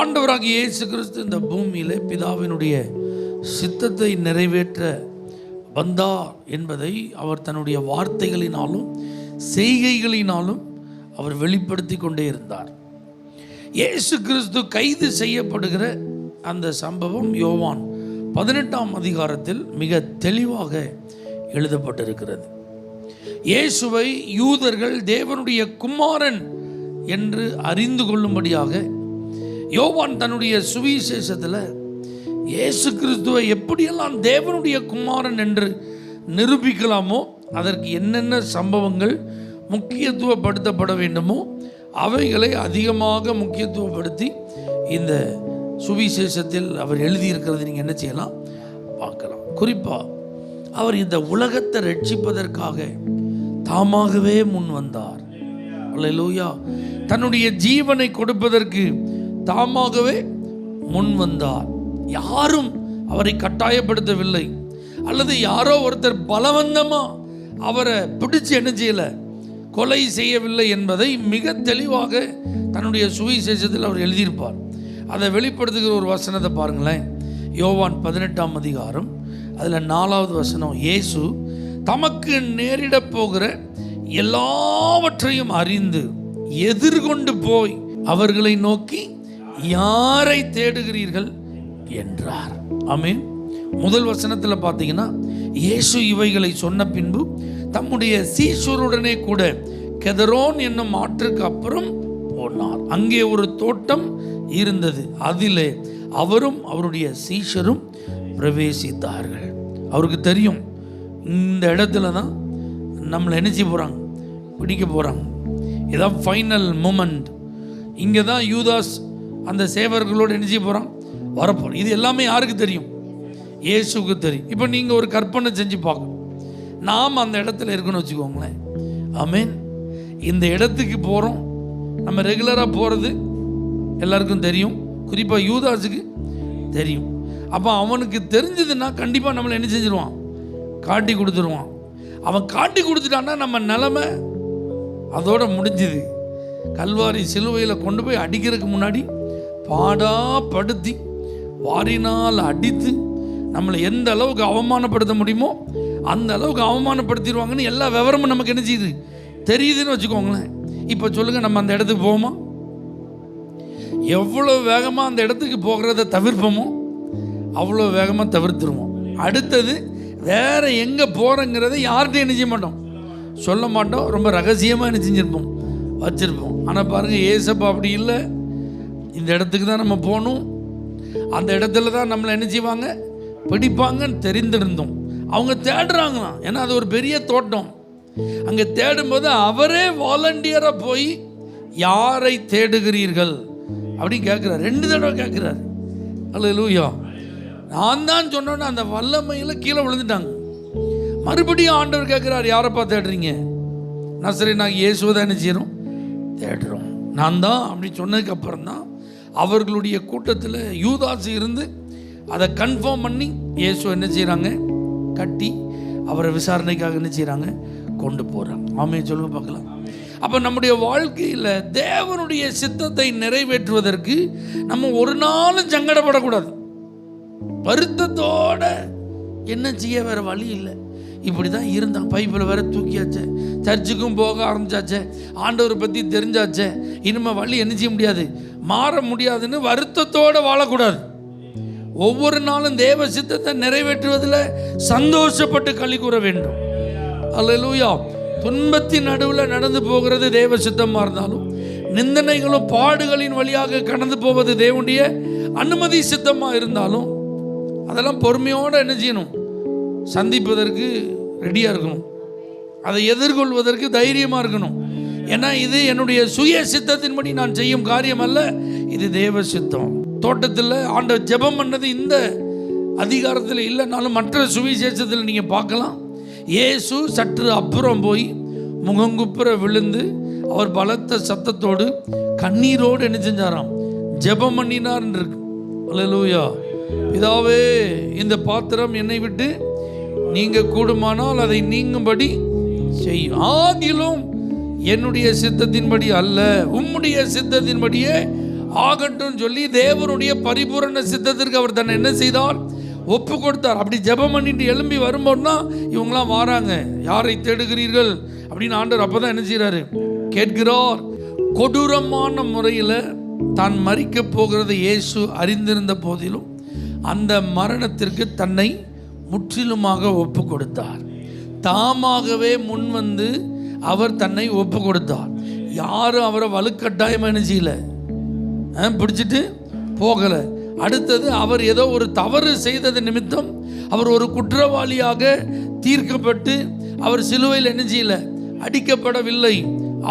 ஆண்டவராக இயேசு கிறிஸ்து இந்த பூமியில் பிதாவினுடைய சித்தத்தை நிறைவேற்ற வந்தார் என்பதை அவர் தன்னுடைய வார்த்தைகளினாலும் செய்கைகளினாலும் அவர் வெளிப்படுத்தி கொண்டே இருந்தார். இயேசு கிறிஸ்து கைது செய்யப்படுகிற அந்த சம்பவம் யோவான் பதினெட்டாம் அதிகாரத்தில் மிக தெளிவாக எழுதப்பட்டிருக்கிறது. இயேசுவை யூதர்கள் தேவனுடைய குமாரன் என்று அறிந்து கொள்ளும்படியாக யோவான் தன்னுடைய சுவிசேஷத்தில் இயேசு கிறிஸ்துவை எப்படியெல்லாம் தேவனுடைய குமாரன் என்று நிரூபிக்கலாமோ அதற்கு என்னென்ன சம்பவங்கள் முக்கியத்துவப்படுத்தப்பட வேண்டுமோ அவைகளை அதிகமாக முக்கியத்துவப்படுத்தி இந்த சுவிசேஷத்தில் அவர் எழுதியிருக்கிறது நீங்கள் என்ன செய்யலாம்? பார்க்கலாம். குறிப்பாக அவர் இந்த உலகத்தை ரட்சிப்பதற்காக தாமாகவே முன் வந்தார். லூயா தன்னுடைய ஜீவனை கொடுப்பதற்கு தாமாகவே முன் வந்தார். யாரும் அவரை கட்டாயப்படுத்தவில்லை. அல்லது யாரோ ஒருத்தர் பலவந்தமா அவரை பிடிச்சு என்ன கொலை செய்யவில்லை என்பதை மிக தெளிவாக தன்னுடைய சுவிசேஷத்தில் அவர் எழுதியிருப்பார். அதை வெளிப்படுத்துகிற ஒரு வசனத்தை பாருங்களேன். யோவான் பதினெட்டாம் அதிகாரம் அதில் நாலாவது வசனம் இயேசு தமக்கு நேரிடப் போகிற எல்லாவற்றையும் அறிந்து எதிர்கொண்டு போய் அவர்களை நோக்கி யாரை தேடுகிறீர்கள் என்றார். ஆமீன். முதல் வசனத்தில் பார்த்தீங்கன்னா இயேசு இவைகளை சொன்ன பின்பு தம்முடைய சீசுருடனே கூட கெதரோன் என்னும் ஆற்றுக்கு அப்புறம் போனார். அங்கே ஒரு தோட்டம் இருந்தது. அதிலே அவரும் அவருடைய சீஷரும் பிரவேசித்தார்கள். அவருக்கு தெரியும் இந்த இடத்துல தான் நம்மளை நினச்சி போகிறாங்க பிடிக்க போகிறாங்க இதான் ஃபைனல் மூமெண்ட் இங்கே தான் யூதாஸ் அந்த சேவர்களோடு என்ன செய்ய போகிறான் வரப்போகிறோம் இது எல்லாமே யாருக்கு தெரியும்? இயேசுக்கு தெரியும். இப்போ நீங்கள் ஒரு கற்பனை செஞ்சு பார்க்கணும். நாம் அந்த இடத்துல இருக்குன்னு வச்சுக்கோங்களேன். ஆமீன். இந்த இடத்துக்கு போகிறோம் நம்ம ரெகுலராக போகிறது எல்லாருக்கும் தெரியும். குறிப்பாக யூதாஸுக்கு தெரியும். அப்போ அவனுக்கு தெரிஞ்சதுன்னா கண்டிப்பாக நம்மளை என்ன செஞ்சிருவான்? காட்டி கொடுத்துருவான். அவன் காட்டி கொடுத்துட்டான்னா நம்ம நிலமை அதோட முடிஞ்சுது. கல்வாரி சிலுவையில் கொண்டு போய் அடிக்கிறதுக்கு முன்னாடி பாடாப்படுத்தி வாரினால் அடித்து நம்மளை எந்த அளவுக்கு அவமானப்படுத்த முடியுமோ அந்த அளவுக்கு அவமானப்படுத்திடுவாங்கன்னு எல்லா விவரமும் நமக்கு என்ன செய்யுது? தெரியுதுன்னு வச்சுக்கோங்களேன். இப்போ சொல்லுங்கள் நம்ம அந்த இடத்துக்கு போவோமா? எவ்வளோ வேகமாக அந்த இடத்துக்கு போகிறத தவிர்ப்போமோ அவ்வளோ வேகமாக தவிர்த்துருவோம். அடுத்தது வேறு எங்கே போகிறோங்கிறத யார்கிட்டையும் என்ன செய்ய மாட்டோம்? சொல்ல மாட்டோம். ரொம்ப ரகசியமாக என்ன செஞ்சுருப்போம்? வச்சுருப்போம். ஆனால் பாருங்கள் ஏசப்பா அப்படி இல்லை. இந்த இடத்துக்கு தான் நம்ம போகணும். அந்த இடத்துல தான் நம்மளை என்ன செய்வாங்க? பிடிப்பாங்கன்னு தெரிந்திருந்தோம். அவங்க தேடுறாங்களாம். ஏன்னா அது ஒரு பெரிய தோட்டம். அங்கே தேடும்போது அவரே வாலண்டியராக போய் யாரை தேடுகிறீர்கள்? அப்படின்னு கேட்குறாரு ரெண்டு தடவை கேட்குறாரு அல்ல லூயா நான் தான் சொன்னோன்னே அந்த வல்லமையில் கீழே விழுந்துட்டாங்க. மறுபடியும் ஆண்டவர் கேட்குறாரு யாரப்பா தேடுறீங்க? நான் சரி நாங்கள் இயேசுவை தான் என்ன செய்கிறோம் தேடுறோம். நான் தான் அப்படி சொன்னதுக்கப்புறம் தான் அவர்களுடைய கூட்டத்தில் யூதாஸ் இருந்து அதை கன்ஃபார்ம் பண்ணி இயேசு என்ன செய்கிறாங்க கட்டி அவரை விசாரணைக்காக என்ன செய்கிறாங்க கொண்டு போகிறாங்க ஆமையை சொல்லுங்க பார்க்கலாம். அப்போ நம்முடைய வாழ்க்கையில் தேவனுடைய சித்தத்தை நிறைவேற்றுவதற்கு நம்ம ஒரு நாளும் சங்கடப்படக்கூடாது. வருத்தத்தோட என்ன செய்ய வேற வழி இல்லை. இப்படி தான் இருந்தான். பைப்பில் வேற தூக்கியாச்சே. சர்ச்சுக்கும் போக ஆரம்பிச்சாச்சே. ஆண்டவரை பற்றி தெரிஞ்சாச்சே. இனிமேல் வழி என்ன செய்ய முடியாது? மாற முடியாதுன்னு வருத்தத்தோடு வாழக்கூடாது. ஒவ்வொரு நாளும் தேவ சித்தத்தை நிறைவேற்றுவதில் சந்தோஷப்பட்டு களி கூற வேண்டும். அல்லேலூயா துன்பத்தின் நடுவில் நடந்து போகிறது தேவ சித்தமாக இருந்தாலும் நிந்தனைகளும் பாடுகளின் வழியாக கடந்து போவது தேவனுடைய அனுமதி சித்தமாக இருந்தாலும் அதெல்லாம் பொறுமையோடு என்ன செய்யணும்? சந்திப்பதற்கு ரெடியாக இருக்கணும். அதை எதிர்கொள்வதற்கு தைரியமாக இருக்கணும். ஏன்னா இது என்னுடைய சுய சித்தத்தின்படி நான் செய்யும் காரியம் அல்ல இது தேவ சித்தம். தோட்டத்தில் ஆண்ட ஜெபம் பண்ணது இந்த அதிகாரத்தில் இல்லைனாலும் மற்ற சுவிசேஷத்தில் நீங்கள் பார்க்கலாம். இயேசு சற்று அப்புறம் போய் முகங்குப்புற விழுந்து அவர் பலத்த சத்தத்தோடு கண்ணீரோடு என்ன செஞ்சாராம்? ஜெபம் பண்ணினார் இருக்கு. இதாவே இந்த பாத்திரம் என்னை விட்டு நீங்க கூடுமானால் அதை நீங்கும்படி செய்யும் ஆகிலும் என்னுடைய சித்தத்தின்படி அல்ல உம்முடைய சித்தத்தின்படியே ஆகட்டும் சொல்லி தேவனுடைய பரிபூரண சித்தத்திற்கு அவர் தன்னை என்ன செய்தார்? ஒப்பு கொடுத்தார். அப்படி ஜெபம் பண்ணிட்டு எழும்பி வரும்போதுனா இவங்களாம் வாராங்க. யாரை தேடுகிறீர்கள்? அப்படின்னு ஆண்டவர் அப்பதான் என்ன செய்கிறாரு கேட்கிறார். கொடூரமான முறையில் தான் மறிக்க போகிறத இயேசு அறிந்திருந்த போதிலும் அந்த மரணத்திற்கு தன்னை முற்றிலுமாக ஒப்பு கொடுத்தார் தாமாகவே முன் வந்து அவர் தன்னை ஒப்பு கொடுத்தார் யாரும் அவரை வலுக்கட்டாயமாக என்ன செய்யல? பிடிச்சிட்டு போகலை. அடுத்தது அவர் ஏதோ ஒரு தவறு செய்தது நிமித்தம் அவர் ஒரு குற்றவாளியாக தீர்க்கப்பட்டு அவர் சிலுவையில் என்ன செய்யல? அடிக்கப்படவில்லை.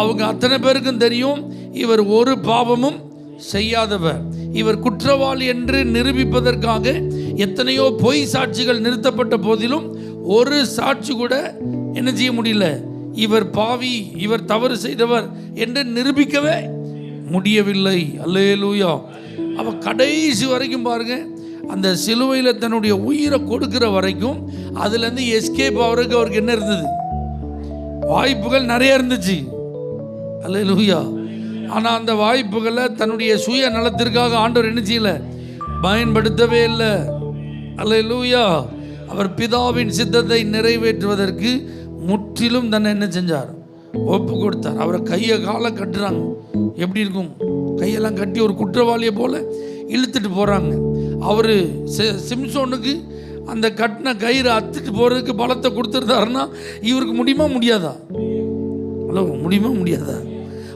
அவங்க அத்தனை பேருக்கும் தெரியும் இவர் ஒரு பாவமும் செய்யாதவர். இவர் குற்றவாளி என்று நிரூபிப்பதற்காக எத்தனையோ பொய் சாட்சிகள் நிறுத்தப்பட்ட போதிலும் ஒரு சாட்சி கூட என்ன செய்ய முடியல. இவர் பாவி இவர் தவறு செய்தவர் என்று நிரூபிக்கவே முடியவில்லை. அல்லேலூயா. அவ கடைசி வரைக்கும் பாருங்க. அந்த சிலுவையில் தன்னுடைய உயிரை கொடுக்கிற வரைக்கும் அதுலேருந்து எஸ்கேப் அவருக்கு அவருக்கு என்ன இருந்தது? வாய்ப்புகள் நிறைய இருந்துச்சு. அல்லேலூயா. ஆனால் அந்த வாய்ப்புகளை தன்னுடைய சுய நலத்திற்காக ஆண்டவர் என்ன செய்யல? பயன்படுத்தவே இல்லை. அல்லேலூயா அவர் பிதாவின் சித்தத்தை நிறைவேற்றுவதற்கு முற்றிலும் தன்னை என்ன செஞ்சார்? ஒப்பு கொடுத்தார். அவரை கையை காலை கட்டுறாங்க. எப்படி இருக்கும்? கையெல்லாம் கட்டி ஒரு குற்றவாளியை போல இழுத்துட்டு போகிறாங்க அவர் சிம்சோனுக்கு அந்த கட்டின கயிறு அத்துட்டு போகிறதுக்கு பலத்தை கொடுத்துருந்தாருன்னா இவருக்கு முடியுமா முடியாதா? ஹலோ முடியுமா முடியாதா?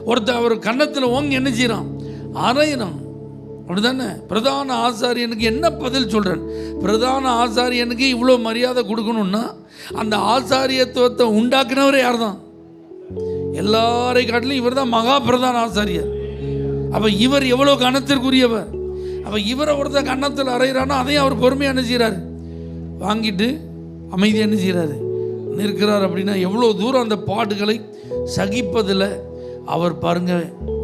ஒருத்தர் அவர் கன்னத்தில் ஓங்கி என்ன செய்கிறான் அரையிறான் அப்படிதானே? பிரதான ஆசாரியனுக்கு என்ன பதில் சொல்கிறேன் பிரதான ஆசாரியனுக்கு இவ்வளோ மரியாதை கொடுக்கணும்னா அந்த ஆசாரியத்துவத்தை உண்டாக்குனவர் யார் தான் எல்லாரை காட்டிலும் இவர் தான் மகா பிரதான ஆசாரியர். அப்போ இவர் எவ்வளோ கணத்திற்குரியவர் அப்போ இவரை ஒருத்தர் கன்னத்தில் அறையிறான்னா அதையும் அவர் பொறுமையாக என்ன செய்கிறாரு வாங்கிட்டு அமைதியாக என்ன செய்கிறாரு நிற்கிறார் அப்படின்னா எவ்வளோ தூரம் அந்த பாடுகளை சகிப்பதில் அவர் பாருங்க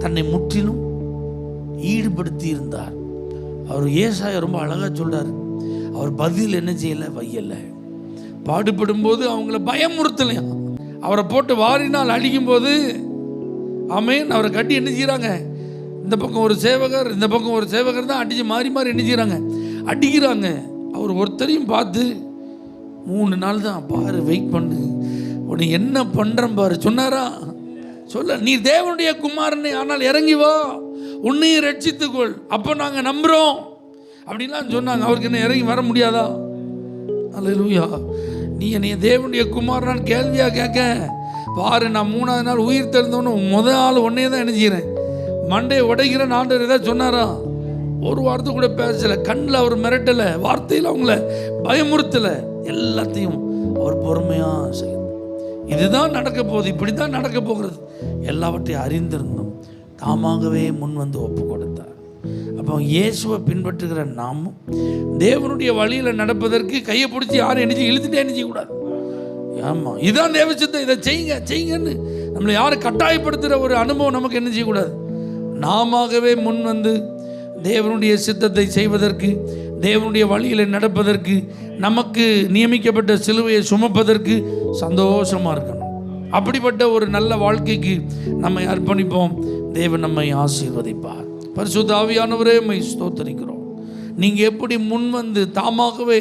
தன்னை முற்றிலும் ஈடுபடுத்தி இருந்தார் அவர் ஏசாய ரொம்ப அழகாக சொல்றார். அவர் பதில் என்ன செய்யலை? வையலை. பாடுபடும்போது அவங்கள பயமுறுத்தலையா? அவரை போட்டு வாரினால் அடிக்கும்போது ஆமேன் அவரை கட்டி என்ன செய்கிறாங்க இந்த பக்கம் ஒரு சேவகர் இந்த பக்கம் ஒரு சேவகர் தான் அடித்து மாறி மாறி என்ன செய்கிறாங்க அடிக்கிறாங்க. அவர் ஒருத்தரையும் பார்த்து மூணு நாள் தான் பாரு வெயிட் பண்ணு. உன்னை என்ன பண்ணுறேன் பாரு. சொன்னாரா? சொல்ல நீ தேவனுடைய குமாரனை ஆனால் இறங்கி வா. உன்னையும் ரட்சித்துக்கொள். அப்போ நாங்கள் நம்புகிறோம் அப்படின்லாம் சொன்னாங்க. அவருக்கு என்ன இறங்கி வர முடியாதா? அல்ல லூயா நீ என்னைய தேவனுடைய குமாரனான்னு கேள்வியாக கேட்க? பாரு நான் மூணாவது நாள் உயிர் தெரிந்தவனு முத ஆள் ஒன்னே தான் நினைச்சிக்கிறேன் மண்டையை உடைக்கிற ஆண்டவர் ஏதாவது சொன்னாரா? ஒரு வார்த்தை கூட பேசலை. கண்ணில் அவர் மிரட்டலை. வார்த்தையில் அவங்கள பயமுறுத்தலை. எல்லாத்தையும் அவர் பொறுமையாக செய்யணும் இதுதான் நடக்க போகுது. இப்படி தான் நடக்க போகிறது. எல்லாவற்றையும் அறிந்திருந்தோம். தாமாகவே முன் வந்து ஒப்பு கொடுத்தார் அப்போ இயேசுவை பின்பற்றுகிற நாமும் தேவனுடைய வழியில் நடப்பதற்கு கையை பிடிச்சி யாரும் என்ன இழுத்துட்டே என்ன செய்யக்கூடாது. ஆமாம் இதான் தேவசித்தம் இதை செய்யுங்க செய்யுங்கன்னு. நம்மளை யாரும் கட்டாயப்படுத்துகிற ஒரு அனுபவம் நமக்கு என்ன செய்யக்கூடாது. நாமவே முன் வந்து தேவனுடைய சித்தத்தை செய்வதற்கு தேவனுடைய வழியில் நடப்பதற்கு நமக்கு நியமிக்கப்பட்ட சிலுவையை சுமப்பதற்கு சந்தோஷமாக இருக்கணும். அப்படிப்பட்ட ஒரு நல்ல வாழ்க்கைக்கு நம்மை அர்ப்பணிப்போம். தேவன் நம்மை ஆசீர்வதிப்பார் பரிசுத்த ஆவியானவரே மை ஸ்தோத்தரிக்கிறோம் நீங்கள் எப்படி முன் வந்து தாமாகவே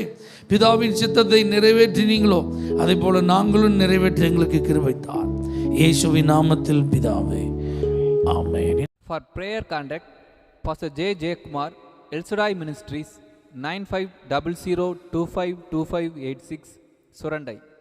பிதாவின் சித்தத்தை நிறைவேற்றினீங்களோ அதே போல நாங்களும் நிறைவேற்ற எங்களுக்கு கிருபைத்தார் இயேசுவின் நாமத்தில் பிதாவே ஆமென் For prayer contact, Pastor J. J. Kumar, El Shaddai Ministries, 9500252586, Surandai.